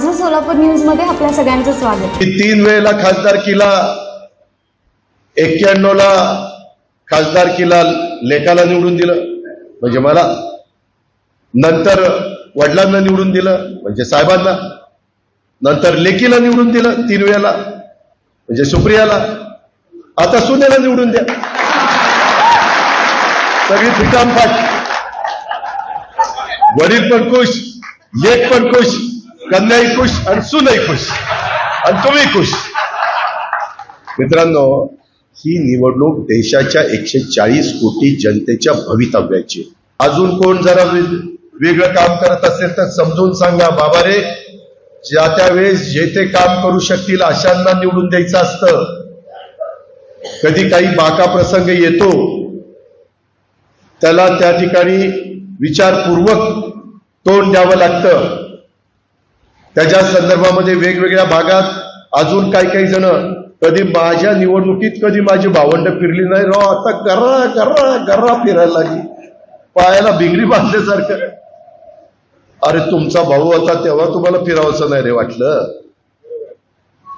माझं सोलापूर न्यूजमध्ये आपल्या सगळ्यांचं स्वागत. तीन वेळेला खासदारकीला एक्क्याण्णव ला खासदारकीला लेखाला निवडून दिलं. म्हणजे मला नंतर वडिलांना निवडून दिलं म्हणजे साहेबांना. नंतर लेकीला निवडून दिलं तीन वेळेला. म्हणजे सुप्रियाला. आता सुनेला निवडून द्या. सगळी फिटामफाट वडील पण खुश लेख पण खुश. कन्याही खुश आणि सुनही खुश आणि तुम्ही खुश. मित्रांनो ही निवडणूक देशाच्या एकशे चाळीस कोटी जनतेच्या भवितव्याची. अजून कोण जरा वेगळं काम करत असेल तर समजून सांगा बाबा रे ज्या त्या वेळेस जे ते काम करू शकतील अशांना निवडून द्यायचं असतं. कधी काही बाका प्रसंग येतो त्याला त्या ठिकाणी विचारपूर्वक तोंड द्यावं लागतं. त्याच्या संदर्भामध्ये वेगवेगळ्या भागात अजून काही काही जण कधी माझ्या निवडणुकीत कधी माझी भावंड फिरली नाही. राव आता गर्रा गर्रा गर्रा फिरायला लागली. पायाला बिंगरी बांधल्यासारखं. अरे तुमचा भाऊ होता तेव्हा तुम्हाला फिरावंसं नाही रे वाटलं.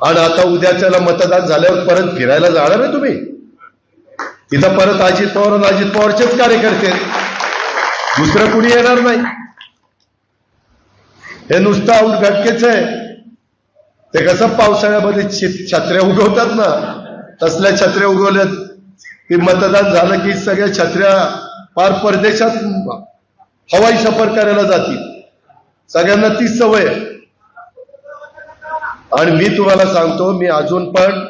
आणि आता उद्याच्याला मतदान झाल्यावर परत फिरायला जाणार आहे तुम्ही. तिथं परत अजित पवार आणि अजित पवारचेच कार्यकर्ते. दुसरं कुणी येणार नाही. हे नुसतं उदघटकेच आहे. ते कसं पावसाळ्यामध्ये छत्र्या उगवतात ना? तसल्या छत्र्या उगवल्यात. की मतदान झालं की सगळ्या छत्र्या फार परदेशात हवाई सफर करायला जातील. सगळ्यांना तीच सवय आणि मी तुम्हाला सांगतो मी अजून पण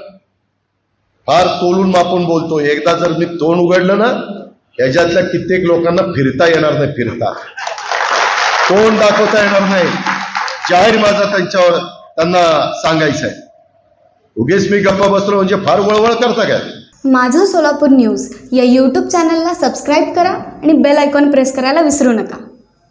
फार तोलून मापून बोलतो. एकदा जर मी तोंड उघडलं ना ह्याच्यातल्या कित्येक लोकांना फिरता येणार नाही फिरता. तोंड दाखवता येणार नाही जाहीर माझा त्यांच्यावर त्यांना सांगायचं आहे उगेच मी गप्पा बसलो म्हणजे फार वळवळ करता काय? माझं सोलापूर न्यूज या यूट्यूब चॅनलला सबस्क्राईब करा आणि बेल आयकॉन प्रेस करायला विसरू नका.